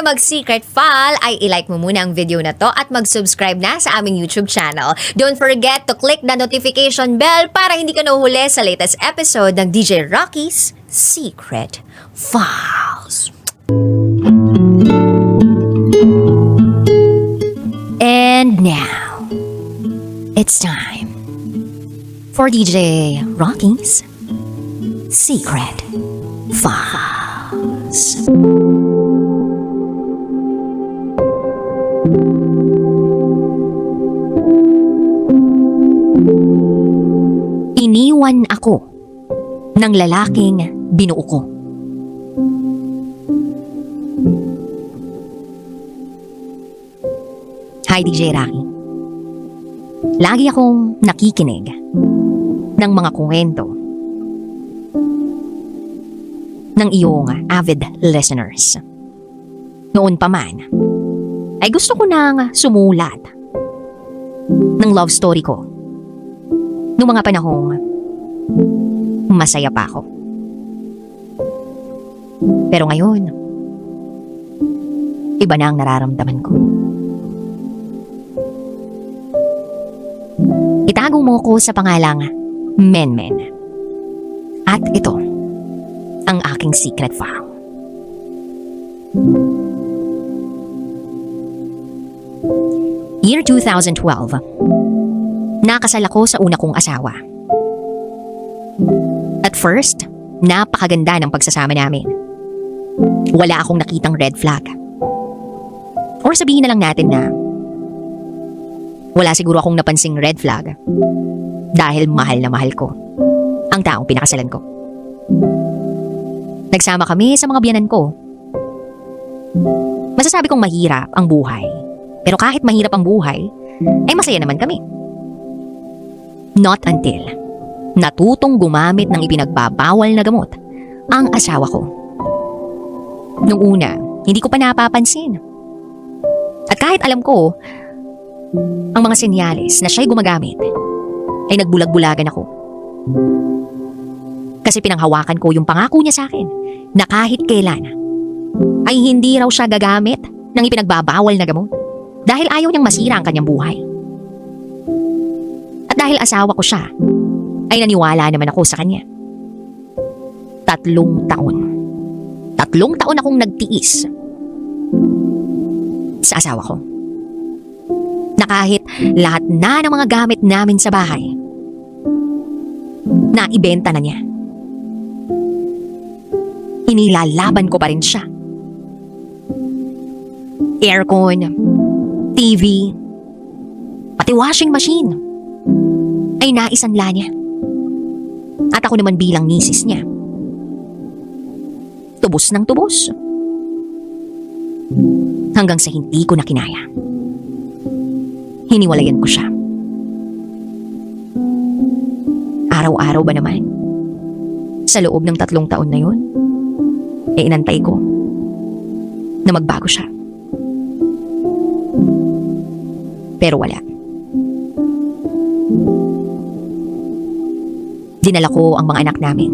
tayo mag-secret file, ay ilike mo muna ang video na to at mag-subscribe na sa aming YouTube channel. Don't forget to click the notification bell para hindi ka nahuhuli sa latest episode ng DJ Rocky's Secret Files. And now, it's time for DJ Rocky's Secret Files. Iniwan ako ng lalaking binuo ko. Hi DJ Rocky. Lagi akong nakikinig ng mga kwento ng iyong avid listeners. Noon pa man, ay gusto ko nang sumulat ng love story ko noong mga panahong masaya pa ako. Pero ngayon, iba na ang nararamdaman ko. Itago mo ko sa pangalang Menmen. At ito, ang aking secret file. Year 2012. Nakasal ako sa una kong asawa. At first, napakaganda ng pagsasama namin. Wala akong nakitang red flag. Or sabihin na lang natin na wala siguro akong napansing red flag dahil mahal na mahal ko ang taong pinakasalan ko. Nagsama kami sa mga biyanan ko. Masasabi kong mahirap ang buhay. Pero kahit mahirap ang buhay, ay masaya naman kami. Not until natutong gumamit ng ipinagbabawal na gamot ang asawa ko. Nung una, hindi ko pa napapansin. At kahit alam ko, ang mga senyales na siya'y gumagamit, ay nagbulag-bulagan ako. Kasi pinanghawakan ko yung pangako niya sa akin na kahit kailan ay hindi raw siya gagamit ng ipinagbabawal na gamot dahil ayaw niyang masira ang kanyang buhay. At dahil asawa ko siya, ay naniwala naman ako sa kanya. Tatlong taon. Tatlong taon akong nagtiis sa asawa ko. Na kahit lahat na ng mga gamit namin sa bahay, na ibenta na niya. Inilalaban ko pa rin siya. Aircon, TV, pati washing machine ay naisanla niya. At ako naman bilang misis niya. Tubos ng tubos. Hanggang sa hindi ko na kinaya. Hiniwalayan ko siya. Araw-araw ba naman? Sa loob ng tatlong taon na yun, e inantay ko na magbago siya. Pero wala. Dinala ko ang mga anak namin.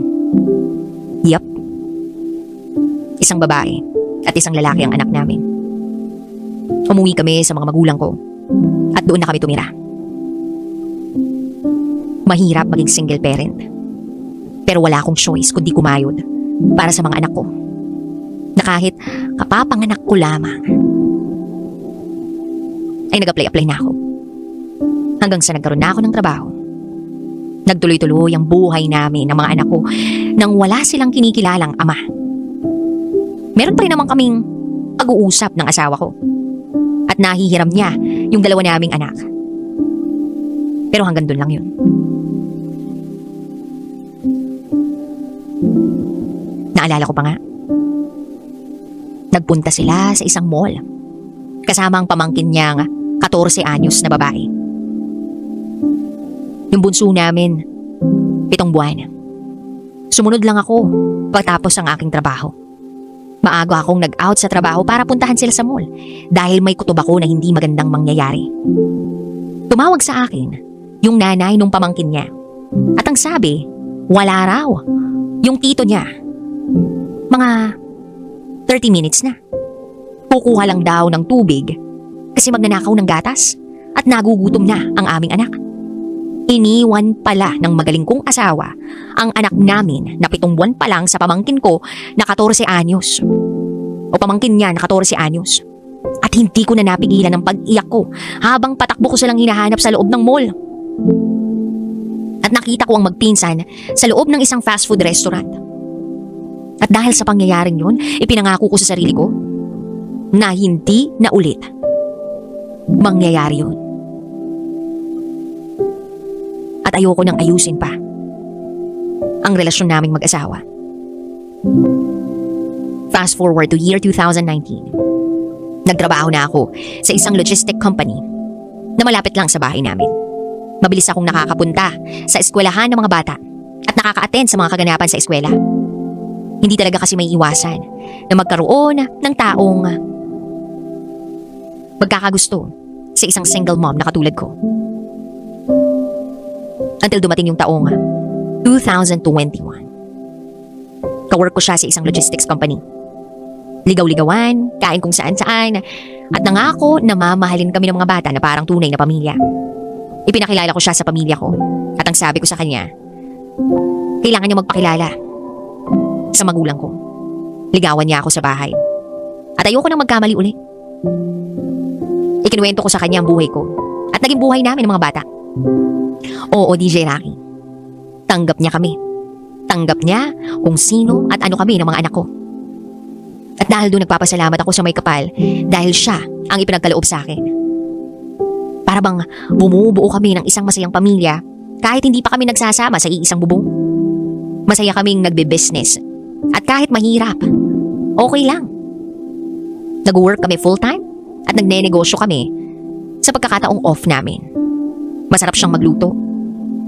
Yup. Isang babae at isang lalaki ang anak namin. Umuwi kami sa mga magulang ko at doon na kami tumira. Mahirap maging single parent. Pero wala akong choice kundi kumayod para sa mga anak ko. Na kahit kapapanganak ko lamang, ay nag-apply-apply na ako. Hanggang sa nagkaroon na ako ng trabaho. Nagtuloy-tuloy ang buhay namin ng mga anak ko nang wala silang kinikilalang ama. Meron pa rin naman kaming pag-uusap ng asawa ko. At nahihiram niya yung dalawa naming anak. Pero hanggang doon lang yun. Naalala ko pa nga. Nagpunta sila sa isang mall. Kasama ang pamangkin niyang 14 anyos na babae. Yung bunso namin, pitong buwan. Sumunod lang ako pagtapos ang aking trabaho. Maaga akong nag-out sa trabaho para puntahan sila sa mall dahil may kutob ako na hindi magandang mangyayari. Tumawag sa akin yung nanay nung pamangkin niya. At ang sabi, wala raw. Yung tito niya. Mga 30 minutes na. kukuha lang daw ng tubig kasi magnanakaw ng gatas at nagugutom na ang aming anak. Iniwan pala ng magaling kong asawa ang anak namin na pitong buwan pa lang sa pamangkin ko na 14 anyos. O pamangkin niya na 14 anyos. At hindi ko na napigilan ang pag-iyak ko habang patakbo ko silang hinahanap sa loob ng mall. At nakita ko ang magpinsan sa loob ng isang fast food restaurant. At dahil sa pangyayaring yun, ipinangako ko sa sarili ko na hindi na ulit mangyayari yun. At ayoko nang ayusin pa ang relasyon naming mag-asawa. Fast forward to year 2019. Nagtrabaho na ako sa isang logistic company na malapit lang sa bahay namin. Mabilis akong nakakapunta sa eskwelahan ng mga bata at nakaka-attend sa mga kaganapan sa eskwela. Hindi talaga kasi may iwasan na magkaroon ng taong magkakagusto sa isang single mom na katulad ko. Until dumating yung taong 2021. Kawork ko siya sa isang logistics company. Ligaw-ligawan, kain kung saan-saan, at nangako na mamahalin kami ng mga bata na parang tunay na pamilya. Ipinakilala ko siya sa pamilya ko at ang sabi ko sa kanya, kailangan niya magpakilala sa magulang ko. Ligawan niya ako sa bahay. At ayoko nang magkamali uli. Ikinuwento ko sa kanya ang buhay ko at naging buhay namin ng mga bata. Oo, DJ Rocky. Tanggap niya kami. Tanggap niya kung sino at ano kami ng mga anak ko. At dahil doon nagpapasalamat ako sa may kapal dahil siya ang ipinagkaloob sa akin. Para bang bumubuo kami ng isang masayang pamilya kahit hindi pa kami nagsasama sa iisang bubong. Masaya kaming nagbe-business at kahit mahirap, okay lang. Nag-work kami full-time at nagne-negosyo kami sa pagkakataong off namin. Masarap siyang magluto.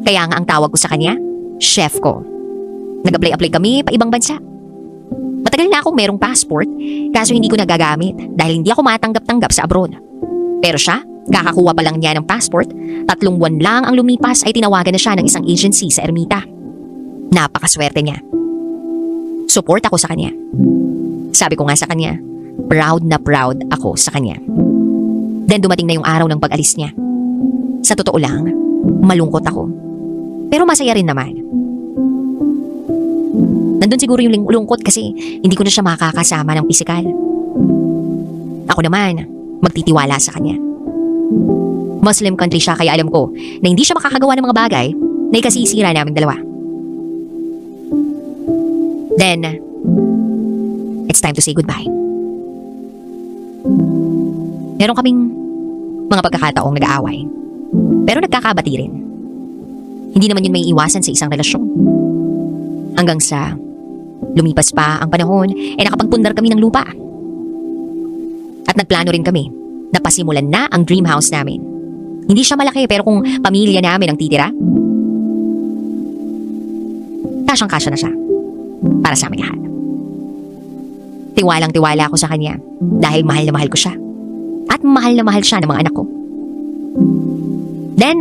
Kaya nga ang tawag ko sa kanya, chef ko. Nag-apply-apply kami pa ibang bansa. Matagal na akong merong passport, kaso hindi ko nagagamit dahil hindi ako matanggap-tanggap sa abroad. Pero siya, kakakuha pa lang niya ng passport, tatlong buwan lang ang lumipas ay tinawagan na siya ng isang agency sa Ermita. Napakaswerte niya. Support ako sa kanya. Sabi ko nga sa kanya, proud na proud ako sa kanya. Then dumating na yung araw ng pag-alis niya. Sa totoo lang, malungkot ako. Pero masaya rin naman. Nandun siguro yung lungkot kasi hindi ko na siya makakasama ng pisikal. Ako naman, magtitiwala sa kanya. Muslim country siya kaya alam ko na hindi siya makakagawa ng mga bagay na ikasisira naming dalawa. Then, it's time to say goodbye. Meron kaming mga pagkakataong nag-aaway. Pero nagkakabati rin. Hindi naman yun may iwasan sa isang relasyon. Hanggang sa lumipas pa ang panahon, eh nakapagpundar kami ng lupa. At nagplano rin kami na pasimulan na ang dream house namin. Hindi siya malaki pero kung pamilya namin ang titira, kasyang kasya na siya para sa aming lahat. Tiwalang tiwala ako sa kanya dahil mahal na mahal ko siya. At mahal na mahal siya ng mga anak ko. Then,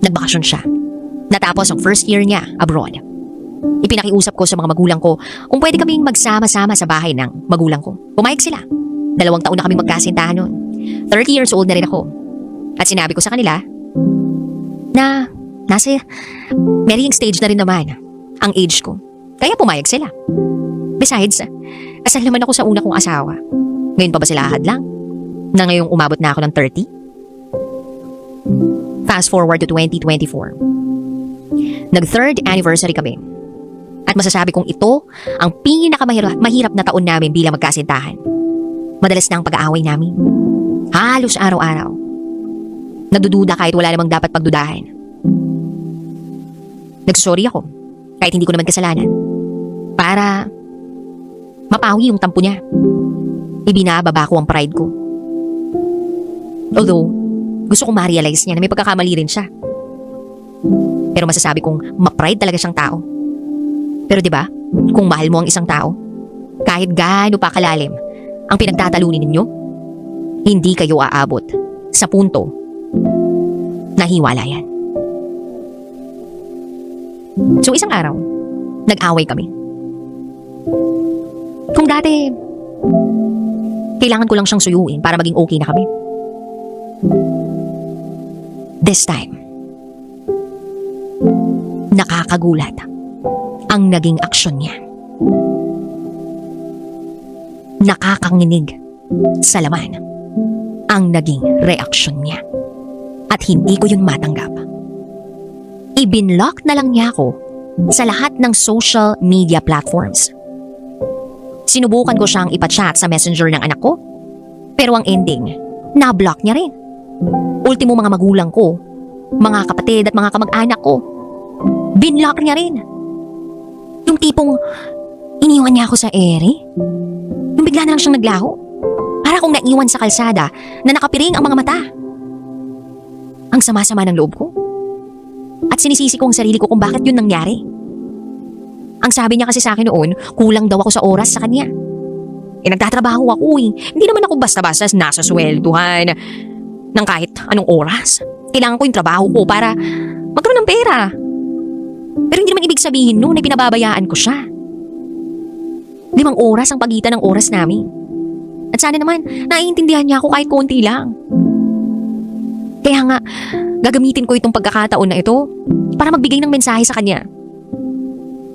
nagbakasyon siya. Natapos ang first year niya abroad. Ipinakiusap ko sa mga magulang ko kung pwede kaming magsama-sama sa bahay ng magulang ko. Pumayag sila. Dalawang taon na kami magkasintahan noon. 30 years old na rin ako. At sinabi ko sa kanila na nasa marrying stage na rin naman ang age ko. Kaya pumayag sila. Besides, kasal naman ako sa una kong asawa. Ngayon pa ba sila ahad lang? Na ngayong umabot na ako ng 30? Fast forward to 2024. Nag-third anniversary kami. At masasabi kong ito ang pinakamahirap mahirap na taon namin bilang magkasintahan. Madalas na ang pag-aaway namin. Halos araw-araw. Nagdududa kahit wala namang dapat pagdudahan. Nagsorry ako kahit hindi ko naman kasalanan. Para mapawi yung tampo niya. Ibinababa ko ang pride ko. Although, gusto kong ma-realize niya na may pagkakamali rin siya. Pero masasabi kong ma-pride talaga siyang tao. Pero 'di ba? Kung mahal mo ang isang tao, kahit gaano pa kalalim ang pinagtatalunin ninyo, hindi kayo aabot sa punto na hiwalayan. So isang araw, nag-away kami. Kung dati, Kailangan ko lang siyang suyuin para maging okay na kami. This time, nakakagulat ang naging aksyon niya. Nakakanginig sa laman ang naging reaksyon niya. At hindi ko yun matanggap. Ibinlock na lang niya ako sa lahat ng social media platforms. Sinubukan ko siyang ipachat sa messenger ng anak ko, pero ang ending, na-block niya rin. Ultimo mga magulang ko, mga kapatid at mga kamag-anak ko, binlock niya rin. Yung tipong, iniwan niya ako sa ere? Yung bigla na lang siyang naglaho. Para kung naiwan sa kalsada na nakapiring ang mga mata. Ang sama-sama ng loob ko. At sinisisi ko ang sarili ko kung bakit yun nangyari. Ang sabi niya kasi sa akin noon, kulang daw ako sa oras sa kanya. Eh nagtatrabaho ako eh. Hindi naman ako basta-basta nasa swelduhan ng kahit anong oras. Kailangan ko yung trabaho ko para magkaroon ng pera. Pero hindi naman ibig sabihin no na pinababayaan ko siya. Limang oras ang pagitan ng oras namin. At sana naman, naiintindihan niya ako kahit konti lang. Kaya nga, gagamitin ko itong pagkakataon na ito para magbigay ng mensahe sa kanya.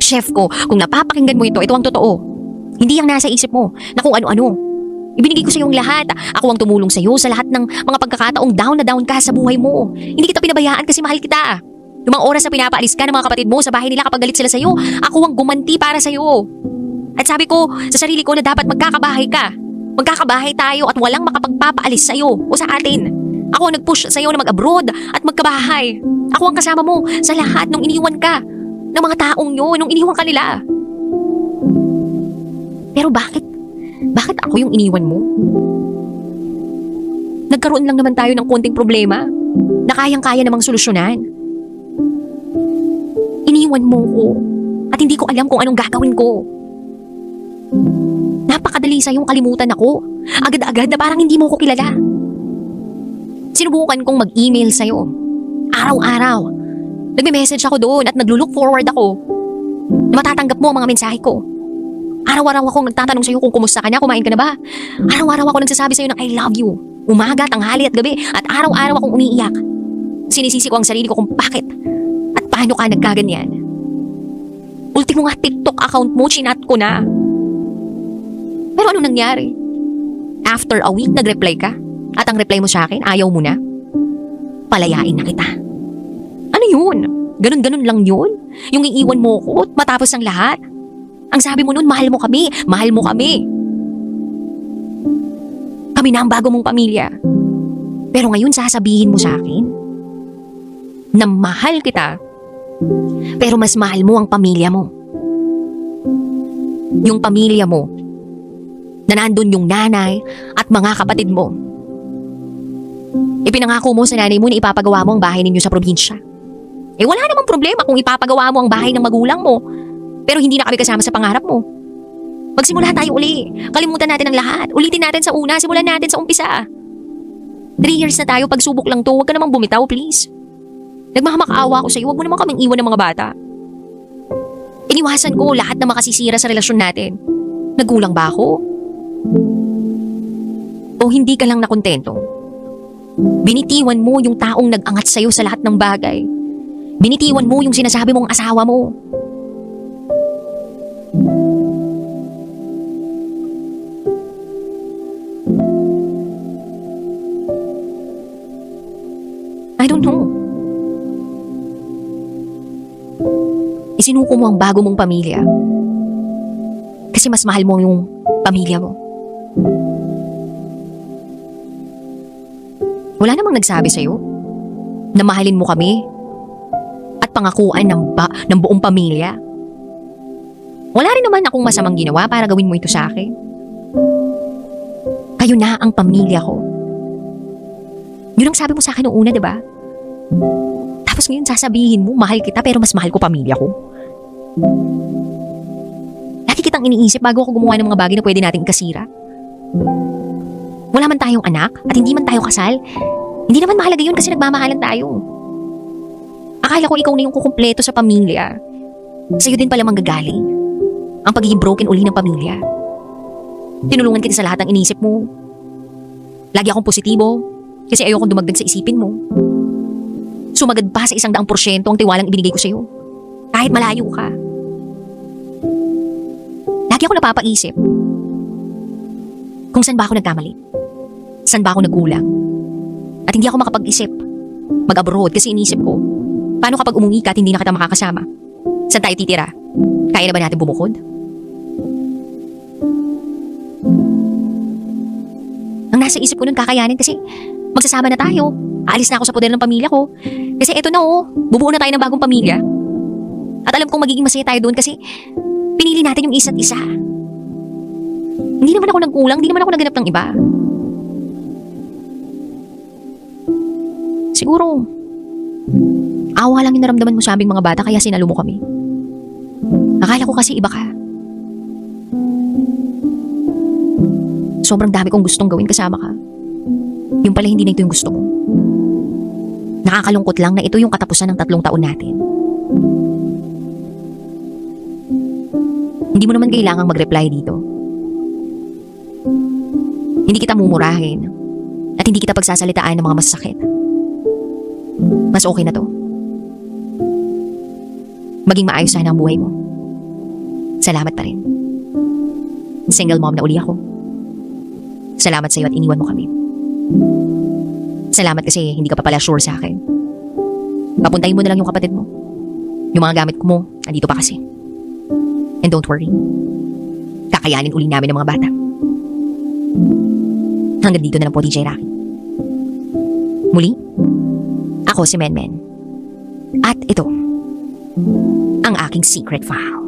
Chef ko, kung napapakinggan mo ito, ito ang totoo. Hindi ang nasa isip mo na kung ano-ano. Ibinigay ko sa iyong lahat. Ako ang tumulong sa iyo sa lahat ng mga pagkakataong down na down ka sa buhay mo. Hindi kita pinabayaan kasi mahal kita. Yung mga oras na pinapaalis ka ng mga kapatid mo sa bahay nila kapag galit sila sa iyo, ako ang gumanti para sa iyo. At sabi ko sa sarili ko na dapat magkakabahay ka. Magkakabahay tayo at walang makapagpapaalis sa iyo o sa atin. Ako ang nag-push sa iyo na mag-abroad at magkabahay. Ako ang kasama mo sa lahat nung iniwan ka ng mga taong yun, nung iniwan ka nila. Pero bakit? Bakit ako yung iniwan mo? Nagkaroon lang naman tayo ng konting problema na kayang-kaya namang solusyonan. Iniwan mo ko at hindi ko alam kung anong gagawin ko. Napakadali sa yung kalimutan ako. Agad-agad na parang hindi mo ko kilala. Sinubukan kong mag-email sa'yo. Araw-araw. Nagme-message ako doon at naglo-look forward ako. Matatanggap mo ang mga mensahe ko. Araw-araw akong nagtatanong sa'yo kung kumusta ka na, kumain ka na ba? Araw-araw ako nagsasabi sa'yo ng I love you. Umaga, tanghali at gabi at araw-araw akong umiiyak. Sinisisi ko ang sarili ko kung bakit at paano ka nagkaganyan. Ultimo nga TikTok account mo, chinat ko na. Pero ano nangyari? After a week, nag-reply ka? At ang reply mo sa akin, ayaw mo na? Palayain na kita. Yun? Ganun-ganun lang yun? Yung iiwan mo ko matapos ang lahat? Ang sabi mo nun, mahal mo kami, mahal mo kami. Kami na ang bago mong pamilya. Pero ngayon sasabihin mo sa akin na mahal kita, pero mas mahal mo ang pamilya mo. Yung pamilya mo, na nandun yung nanay at mga kapatid mo. Ipinangako mo sa nanay mo na ipapagawa mo ang bahay ninyo sa probinsya. Eh wala namang problema kung ipapagawa mo ang bahay ng magulang mo pero hindi na kami kasama sa pangarap mo. Magsimula tayo uli. Kalimutan natin ang lahat. Ulitin natin sa una. Simulan natin sa umpisa. Three years na tayo. Pagsubok lang to. Huwag ka namang bumitaw, please. Nagmamakaawa ako sa'yo. Huwag mo naman kaming iwan ng mga bata. Iniwasan ko lahat na makasisira sa relasyon natin. Nagulang ba ako? O hindi ka lang nakontento? Binitiwan mo yung taong nag-angat sa'yo sa lahat ng bagay. Binitiwan mo yung sinasabi mong asawa mo. I don't know. Isinuko mo ang bago mong pamilya. Kasi mas mahal mo yung pamilya mo. Wala namang nagsabi sa'yo na mahalin mo kami at pangakuan ng, ba- ng buong pamilya. Wala rin naman akong masamang ginawa para gawin mo ito sa akin. Kayo na ang pamilya ko. Yun ang sabi mo sa akin noong una, di ba? Tapos ngayon sasabihin mo, mahal kita pero mas mahal ko pamilya ko. Lagi kitang iniisip bago ako gumawa ng mga bagay na pwede nating kasira. Wala man tayong anak at hindi man tayo kasal, hindi naman mahalaga yun kasi nagmamahalan tayo. Akala ko ikaw na yung kukumpleto sa pamilya. Sa'yo din pala manggagaling. Ang pagiging broken uli ng pamilya. Tinulungan kita sa lahat ng inisip mo. Lagi akong positibo kasi ayokong dumagdag sa isipin mo. Sumagad pa sa isang daang porsyento ang tiwalang ibinigay ko sa'yo. Kahit malayo ka. Lagi ako napapaisip kung saan ba ako nagkamali. Saan ba ako nagkulang. At hindi ako makapag-isip. Mag-abroad kasi inisip ko, paano kapag umuwi ka at hindi na kita makakasama? Saan tayo titira? Kaya na ba natin bumukod? Ang nasa isip ko nun kakayanin kasi magsasama na tayo. Aalis na ako sa poder ng pamilya ko. Kasi eto na oh, bubuo na tayo ng bagong pamilya. At alam kong magiging masaya tayo doon kasi pinili natin yung isa't isa. Hindi naman ako nagkulang, hindi naman ako naganap ng iba. Siguro, awa lang yung naramdaman mo sa aming mga bata kaya sinalo mo kami. Akala ko kasi iba ka. Sobrang dami kong gustong gawin kasama ka. Yung pala hindi na ito yung gusto mo. Nakakalungkot lang na ito yung katapusan ng tatlong taon natin. Hindi mo naman kailangang mag-reply dito. Hindi kita mumurahin at hindi kita pagsasalitaan ng mga masasakit. Mas okay na to. Maging maayos sana ang buhay mo. Salamat pa rin. Single mom na uli ako. Salamat sa iyo at iniwan mo kami. Salamat kasi hindi ka pa pala sure sa akin. Papuntahin mo na lang yung kapatid mo. Yung mga gamit ko mo, andito pa kasi. And don't worry. Kakayanin uli namin ng mga bata. Hanggang dito na lang po, DJ Rocky. Muli, ako si Menmen. At ito, secret file.